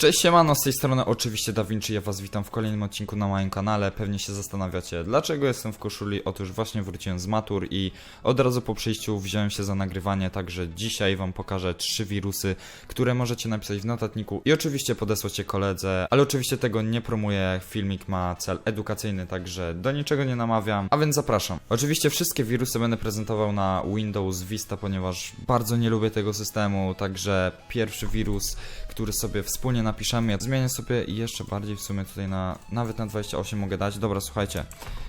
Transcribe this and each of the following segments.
Cześć siemano, z tej strony oczywiście Da Vinci, ja was witam w kolejnym odcinku na moim kanale. Pewnie się zastanawiacie, dlaczego jestem w koszuli? Otóż właśnie wróciłem z matur i od razu po przyjściu wziąłem się za nagrywanie, także dzisiaj wam pokażę trzy wirusy, które możecie napisać w notatniku i oczywiście podesłać je koledze, ale oczywiście tego nie promuję, filmik ma cel edukacyjny, także do niczego nie namawiam, a więc zapraszam. Oczywiście wszystkie wirusy będę prezentował na Windows Vista, ponieważ bardzo nie lubię tego systemu, także pierwszy wirus, który sobie wspólnie napiszemy. Ja zmienię sobie jeszcze bardziej w sumie tutaj na nawet na 28 mogę dać. Dobra, słuchajcie.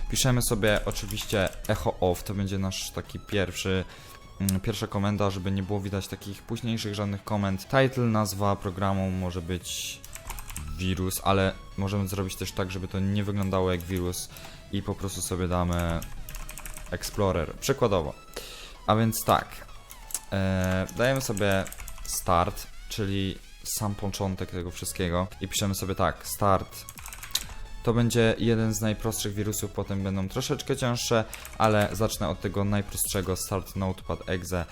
Piszemy sobie oczywiście echo off, to będzie nasz taki pierwszy mm, pierwsza komenda, żeby nie było widać takich późniejszych żadnych komend. Title, nazwa programu może być wirus, ale możemy zrobić też tak, żeby to nie wyglądało jak wirus i po prostu sobie damy Explorer, przykładowo. A więc tak, e, dajemy sobie start, czyli sam początek tego wszystkiego i piszemy sobie tak, start. To będzie jeden z najprostszych wirusów, potem będą troszeczkę cięższe, ale zacznę od tego najprostszego, start notepad exe,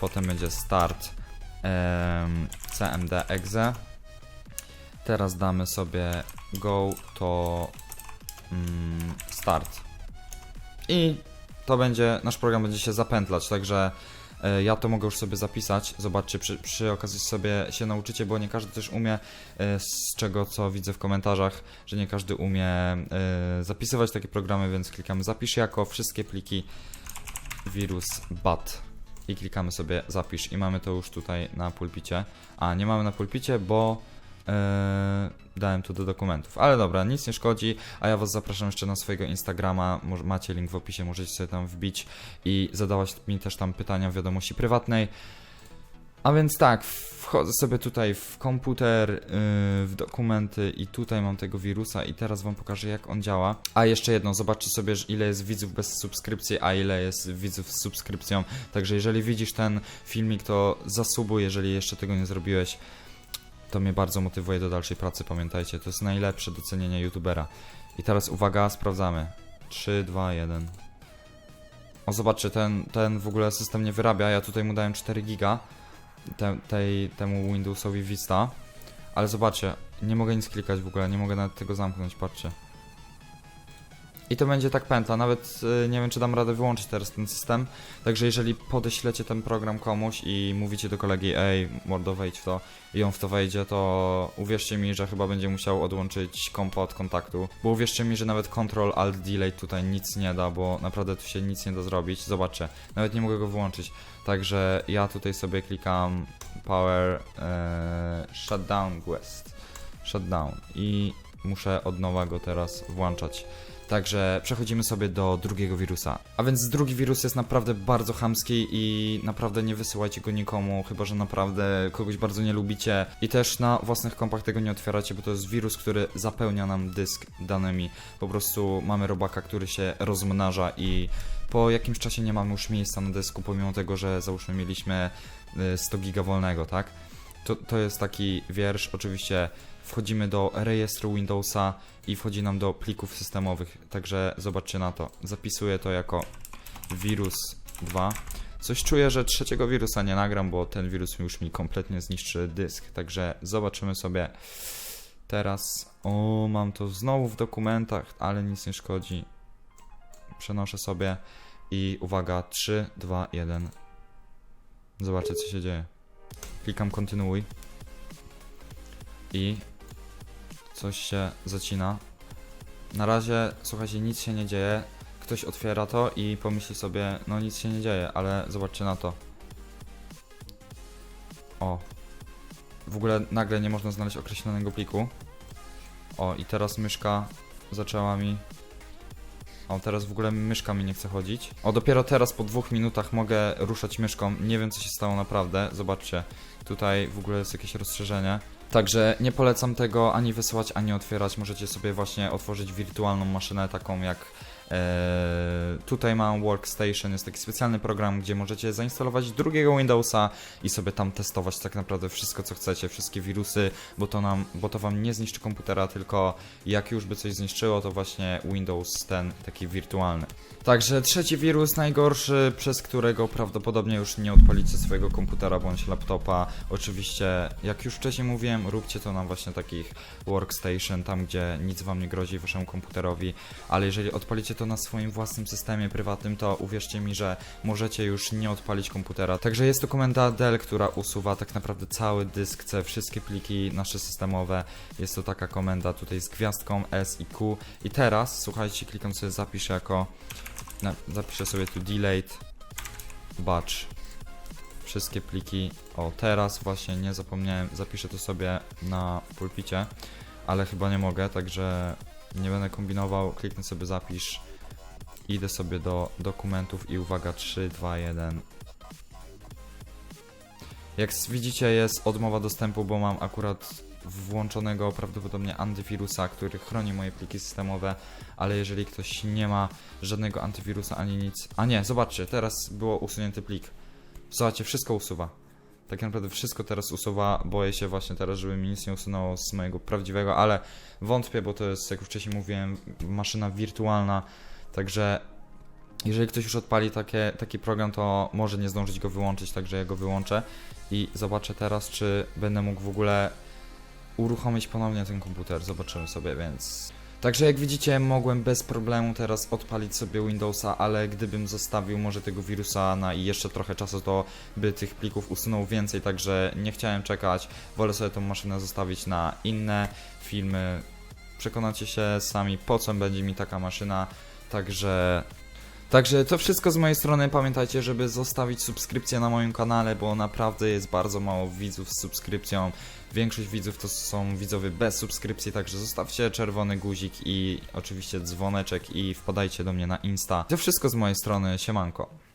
potem będzie start em, cmd exe. Teraz damy sobie go to mm, start. I to będzie, nasz program będzie się zapętlać, także ja to mogę już sobie zapisać. Zobaczcie, przy, przy okazji sobie się nauczycie, bo nie każdy też umie, e, z czego co widzę w komentarzach, że nie każdy umie e, zapisywać takie programy, więc klikamy zapisz jako wszystkie pliki wirus bat i klikamy sobie zapisz i mamy to już tutaj na pulpicie. A nie mamy na pulpicie, bo e, dałem to do dokumentów. Ale dobra, nic nie szkodzi, a ja was zapraszam jeszcze na swojego Instagrama, macie link w opisie, możecie sobie tam wbić i zadawać mi też tam pytania w wiadomości prywatnej. A więc tak, wchodzę sobie tutaj w komputer, yy, w dokumenty i tutaj mam tego wirusa i teraz wam pokażę jak on działa. A jeszcze jedno, zobaczcie sobie, ile jest widzów bez subskrypcji, a ile jest widzów z subskrypcją. Także jeżeli widzisz ten filmik, to zasubuj, jeżeli jeszcze tego nie zrobiłeś. To mnie bardzo motywuje do dalszej pracy, pamiętajcie, to jest najlepsze docenienie youtubera. I teraz uwaga, sprawdzamy. 3, 2, 1. O, zobaczcie, ten, ten w ogóle system nie wyrabia, ja tutaj mu dałem 4 giga te, tej, temu Windowsowi Vista. Ale zobaczcie, nie mogę nic klikać w ogóle, nie mogę nawet tego zamknąć, patrzcie. I to będzie tak pętla, nawet y, nie wiem czy dam radę wyłączyć teraz ten system. Także jeżeli podeślecie ten program komuś i mówicie do kolegi, ej, mordo wejdź w to i on w to wejdzie, to uwierzcie mi, że chyba będzie musiał odłączyć kompa od kontaktu. Bo uwierzcie mi, że nawet Control Alt Delay tutaj nic nie da, bo naprawdę tu się nic nie da zrobić. Zobaczcie, nawet nie mogę go wyłączyć. Także ja tutaj sobie klikam Power e, Shutdown Quest. Shutdown i muszę od nowa go teraz włączać. Także przechodzimy sobie do drugiego wirusa. A więc drugi wirus jest naprawdę bardzo chamski i naprawdę nie wysyłajcie go nikomu, chyba że naprawdę kogoś bardzo nie lubicie. I też na własnych kompach tego nie otwieracie, bo to jest wirus, który zapełnia nam dysk danymi. Po prostu mamy robaka, który się rozmnaża i po jakimś czasie nie mamy już miejsca na dysku, pomimo tego, że załóżmy mieliśmy y, 100 giga wolnego, tak? To, to jest taki wiersz, oczywiście wchodzimy do rejestru Windowsa i wchodzi nam do plików systemowych, także zobaczcie na to. Zapisuję to jako wirus 2. Coś czuję, że trzeciego wirusa nie nagram, bo ten wirus już mi kompletnie zniszczy dysk, także zobaczymy sobie teraz. O, mam to znowu w dokumentach, ale nic nie szkodzi. Przenoszę sobie i uwaga, 3, 2, 1. Zobaczcie co się dzieje. Klikam kontynuuj. I coś się zacina. Na razie, słuchajcie, nic się nie dzieje. Ktoś otwiera to i pomyśli sobie, no nic się nie dzieje, ale zobaczcie na to. O. W ogóle nagle nie można znaleźć określonego pliku. O, i teraz myszka zaczęła mi o, teraz w ogóle myszka mi nie chce chodzić. O, dopiero teraz po dwóch minutach mogę ruszać myszką. Nie wiem, co się stało naprawdę. Zobaczcie, tutaj w ogóle jest jakieś rozszerzenie. Także nie polecam tego ani wysyłać, ani otwierać. Możecie sobie właśnie otworzyć wirtualną maszynę, taką jak Eee, tutaj mam Workstation, jest taki specjalny program, gdzie możecie zainstalować drugiego Windowsa i sobie tam testować tak naprawdę wszystko, co chcecie, wszystkie wirusy, bo to, nam, bo to wam nie zniszczy komputera, tylko jak już by coś zniszczyło, to właśnie Windows ten taki wirtualny. Także trzeci wirus, najgorszy, przez którego prawdopodobnie już nie odpalicie swojego komputera bądź laptopa. Oczywiście, jak już wcześniej mówiłem, róbcie to na właśnie takich workstation, tam gdzie nic wam nie grozi waszemu komputerowi, ale jeżeli odpalicie to na swoim własnym systemie prywatnym, to uwierzcie mi, że możecie już nie odpalić komputera. Także jest to komenda del, która usuwa tak naprawdę cały dysk C, wszystkie pliki nasze systemowe. Jest to taka komenda tutaj z gwiazdką S i Q. I teraz, słuchajcie, klikam sobie zapiszę jako na, zapiszę sobie tu delayed batch wszystkie pliki. O, teraz właśnie nie zapomniałem, zapiszę to sobie na pulpicie, ale chyba nie mogę, także nie będę kombinował. Kliknę sobie zapisz. Idę sobie do dokumentów i uwaga 3, 2, 1. Jak widzicie jest odmowa dostępu, bo mam akurat włączonego prawdopodobnie antywirusa, który chroni moje pliki systemowe, ale jeżeli ktoś nie ma żadnego antywirusa ani nic. A nie, zobaczcie, teraz było usunięty plik. Zobaczcie, wszystko usuwa. Tak naprawdę wszystko teraz usuwa. Boję się właśnie teraz, żeby mi nic nie usunęło z mojego prawdziwego, ale wątpię, bo to jest, jak już wcześniej mówiłem, maszyna wirtualna. Także jeżeli ktoś już odpali takie, taki program, to może nie zdążyć go wyłączyć, także ja go wyłączę i zobaczę teraz, czy będę mógł w ogóle uruchomić ponownie ten komputer. Zobaczymy sobie, więc. Także jak widzicie, mogłem bez problemu teraz odpalić sobie Windowsa, ale gdybym zostawił może tego wirusa na i jeszcze trochę czasu, to by tych plików usunął więcej, także nie chciałem czekać. Wolę sobie tą maszynę zostawić na inne filmy. Przekonacie się sami, po co będzie mi taka maszyna. Także Także to wszystko z mojej strony. Pamiętajcie, żeby zostawić subskrypcję na moim kanale, bo naprawdę jest bardzo mało widzów z subskrypcją. Większość widzów to są widzowie bez subskrypcji, także zostawcie czerwony guzik i oczywiście dzwoneczek i wpadajcie do mnie na Insta. To wszystko z mojej strony. Siemanko.